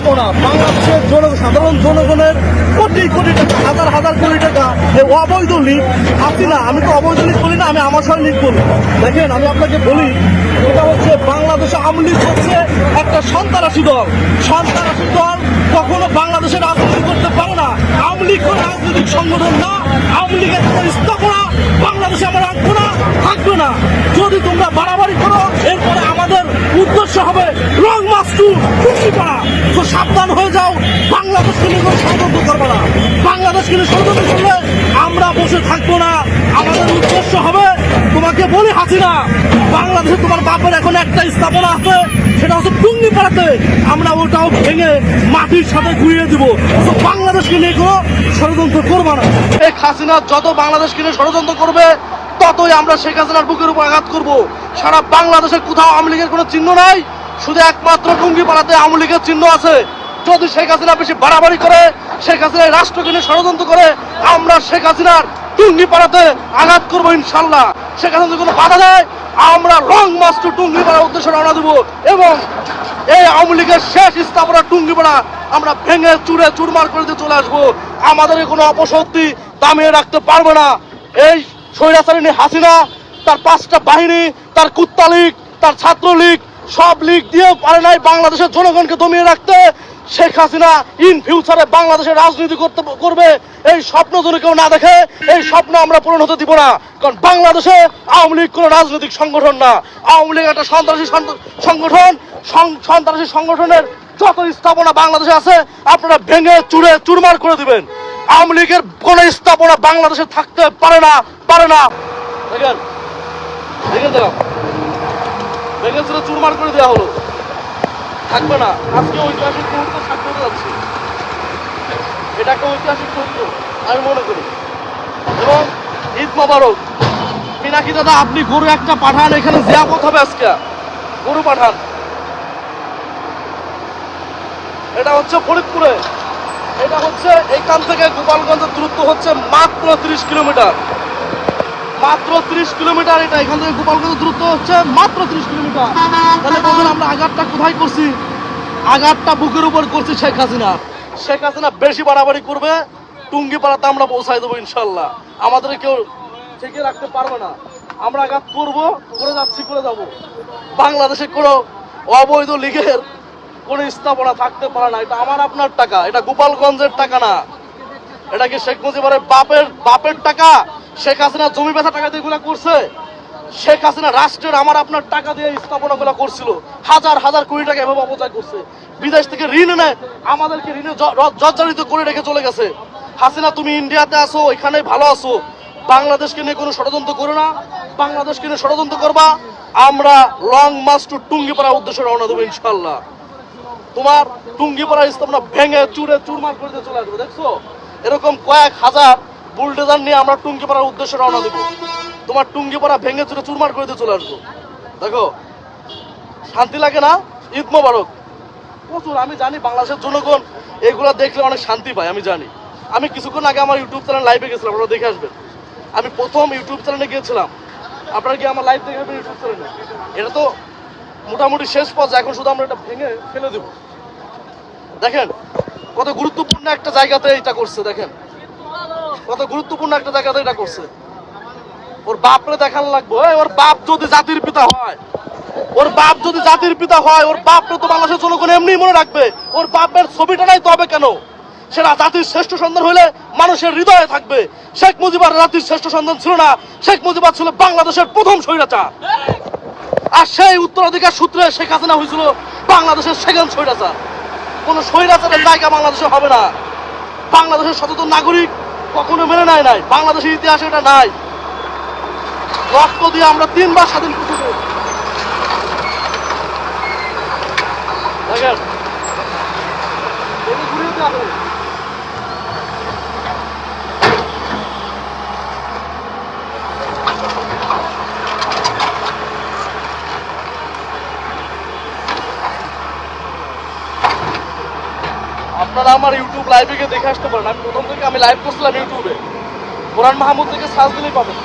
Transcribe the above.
স্থাপনা বাংলাদেশের জন সাধারণ জনগণের কোটি কোটি টাকা, হাজার হাজার কোটি টাকা এই অবৈধ লিগ না, আমি তো অবৈধ লিগ বলি না, আমি আমার সঙ্গে লিগ বলি দেখেন, আমি আপনাকে বলি, এটা হচ্ছে বাংলাদেশে আওয়ামী লীগ হচ্ছে একটা সন্ত্রাসী দল। সন্ত্রাসী দল কখনো বাংলাদেশে রাজনীতি করতে পারে না। আওয়ামী লীগ কোনো রাজনৈতিক সংগঠন না। আওয়ামী লীগের কোনো স্থাপনা বাংলাদেশে আমরা রাখব না, থাকবে না। যদি তোমরা বাড়াবাড়ি করো, এরপরে আমাদের উদ্দেশ্য হবে তো সাবধান হয়ে যাও। বাংলাদেশকে নিয়ে কোনো ষড়যন্ত্র করবে না। বাংলাদেশকে নিয়ে ষড়যন্ত্র করলে আমরা বসে থাকব না। আমাদের উদ্দেশ্য হবে তোমাকে বলি হাসিনা, বাংলাদেশে তোমার বাপের এখন একটা স্থাপনা আছে, সেটা হচ্ছে টুঙ্গি পাড়াতে আমরা ওটাও ভেঙে মাটির সাথে ঘুরিয়ে দিব। তো বাংলাদেশকে নিয়ে কোনো ষড়যন্ত্র করব না। এই হাসিনা যত বাংলাদেশকে নিয়ে ষড়যন্ত্র করবে, ততই আমরা শেখ হাসিনার বুকের উপর আঘাত করব। সারা বাংলাদেশে কোথাও আওয়ামী লীগের কোনো চিহ্ন নাই। শুধু একমাত্র টুঙ্গি পাড়াতে আওয়ামী লীগের চিহ্ন আছে। যদি শেখ হাসিনা বেশি বাড়াবাড়ি করে, শেখ হাসিনা রাষ্ট্রকে নিয়ে ষড়যন্ত্র করে, আমরা শেখ হাসিনার টুঙ্গি পাড়াতে আঘাত করব ইনশাল্লাহ শেখ হাসিনা যদি কোনো বাধা দেয়, আমরা লং মাস টু টুঙ্গি পাড়ার উদ্দেশ্যে রওনা দেবো এবং এই আওয়ামী লীগের শেষ স্থাপনা টুঙ্গি পাড়া আমরা ভেঙে চুরে চুরমার করে দিয়ে চলে আসব। আমাদের কোনো অপশক্তি দামিয়ে রাখতে পারবে না। এই স্বৈরাচারিণী হাসিনা, তার পাঁচটা বাহিনী, তার কুত্তা লীগ, তার ছাত্র লীগ সব লিগ দিয়েও পারে নাই বাংলাদেশের জনগণকে দমিয়ে রাখতে। শেখ হাসিনা ইন ফিউচারে বাংলাদেশের রাজনীতি করতে করবে। এই স্বপ্ন যদি কেউ না দেখে, এই স্বপ্ন আমরা পূরণ হতে দিব না। কারণ বাংলাদেশে আওয়ামী লীগ কোনো রাজনৈতিক সংগঠন না। আওয়ামী লীগ একটা সন্ত্রাসী সংগঠন। সন্ত্রাসী সংগঠনের যত স্থাপনা বাংলাদেশে আছে, আপনারা ভেঙে, চুরে, চুরমার করে দিবেন। আওয়ামী লীগের কোন স্থাপনা বাংলাদেশে থাকতে পারে না পারে না। দেখেন। দেখেন ভেঙে চুরে চুরমার করে দেওয়া হলো। থাকবে না। আজকে ঐতিহাসিক মুহূর্ত যাচ্ছে। এটা একটা ঐতিহাসিক মুহূর্ত, আমি মনে করি। এবং ঈদ মোবারক। দাদা, আপনি গরু একটা পাঠান, এখানে জিয়াপত হবে আজকে। গরু পাঠান। এটা হচ্ছে ফরিদপুরে। এটা হচ্ছে এইখান থেকে গোপালগঞ্জের দূরত্ব হচ্ছে মাত্র তিরিশ কিলোমিটার। মাত্র তিরিশ কিলোমিটার। এটা এখান থেকে গোপালগঞ্জের দূরত্ব হচ্ছে মাত্র তিরিশ কিলোমিটার। তাহলে বলুন আমরা আঘাতটা কোথায় করছি? আঘাতটা বুকের উপর করছি শেখ হাসিনা। শেখ হাসিনা বেশি বাড়াবাড়ি করবে। টুঙ্গি পাড়াতে আমরা পৌঁছাই দেবো ইনশাল্লাহ। আমাদের কেউ ঠেকে রাখতে পারবে না। আমরা আঘাত করব, করে যাচ্ছি, করে যাব। বাংলাদেশে কোনো অবৈধ লীগের কোনো স্থাপনা থাকতে পারে না। এটা আমার, আপনার টাকা। এটা গোপালগঞ্জের টাকা না। এটা কি শেখ মুজিবের বাপের বাপের টাকা? শেখ হাসিনা জমি বেচা টাকা দিয়ে এগুলা করছে। শেখ হাসিনা রাষ্ট্রের আমার আপনার টাকা দিয়ে স্থাপনা গুলা করছিল। হাজার হাজার কোটি টাকা এভাবে অপচয় করছে। বিদেশ থেকে ঋণ এনে আমাদেরকে ঋণে জর্জরিত করে রেখে চলে গেছে। হাসিনা, তুমি ইন্ডিয়াতে আসো এখানে ভালো আছো। বাংলাদেশকে নিয়ে কোনো ষড়যন্ত্র করো না। বাংলাদেশকে নিয়ে ষড়যন্ত্র করবা। আমরা লং মাস টু টুঙ্গি পড়ার উদ্দেশ্যে রওনা দেবো ইনশাল্লাহ তোমার টুঙ্গি পড়া স্থাপনা ভেঙে চুরে চুরমার করে চলে আসব, দেখছ? এরকম কয়েক হাজার বুলডেজার নিয়ে আমরা টুঙ্গি পড়ার উদ্দেশ্যে রওনা দেবো। তোমার টুঙ্গি পড়া ভেঙে চুরে চুরমার করে দিয়ে চলে আসব। দেখো, শান্তি লাগে না? ঈদ মোবারক। প্রচুর, আমি জানি বাংলাদেশের জনগণ এগুলো দেখলে অনেক শান্তি পায়, আমি জানি। আমি কিছুক্ষণ আগে আমার ইউটিউব চ্যানেল লাইভে গেছিলাম, আপনারা দেখে আসবেন। আমি প্রথম ইউটিউব চ্যানেলে গিয়েছিলাম। আপনারা কি আমার লাইভ দেখে ইউটিউব চ্যানেলে এটা তো মোটামুটি শেষ পর্যায়ে, এখন শুধু আমরা এটা ভেঙে ফেলে দেব। দেখেন, কত গুরুত্বপূর্ণ একটা জায়গাতে এটা করছে, দেখেন। কত গুরুত্বপূর্ণ একটা জায়গাতে এটা করছে। ওর বাপরে দেখান লাগবো। ওর বাপ যদি জাতির পিতা হয়, ওর বাপ যদি জাতির পিতা হয়, ওর বাপরে তো বাংলাদেশের জনগণ এমনি মনে রাখবে। ওর বাপের ছবিটা নাই তো হবে কেন? সেটা জাতির শ্রেষ্ঠ সন্তান হলে মানুষের হৃদয়ে থাকবে। শেখ মুজিবার জাতির শ্রেষ্ঠ সন্তান ছিল না। শেখ মুজিবার ছিল বাংলাদেশের প্রথম স্বৈরাচার। আর সেই উত্তরাধিকার সূত্রে শেখ হাসিনা হয়েছিল বাংলাদেশের সেকেন্ড স্বৈরাচার। কোন স্বৈরাচারের জায়গা বাংলাদেশে হবে না। বাংলাদেশের সচেতন নাগরিক কখনো মেনে নেয় নাই। বাংলাদেশের ইতিহাসে এটা নাই। রক্ত দিয়ে আমরা তিনবার স্বাধীন করতে পেরেছি। দেখেন এদিকে ঘুরিয়ে দেওয়া হবে। আপনারা আমার ইউটিউব লাইভে গিয়ে দেখে আসতে পারেন। আমি প্রথম থেকে আমি লাইভ করছিলাম ইউটিউবে কোরআন মাহমুদ থেকে সার্চ দিলেই পাবেন।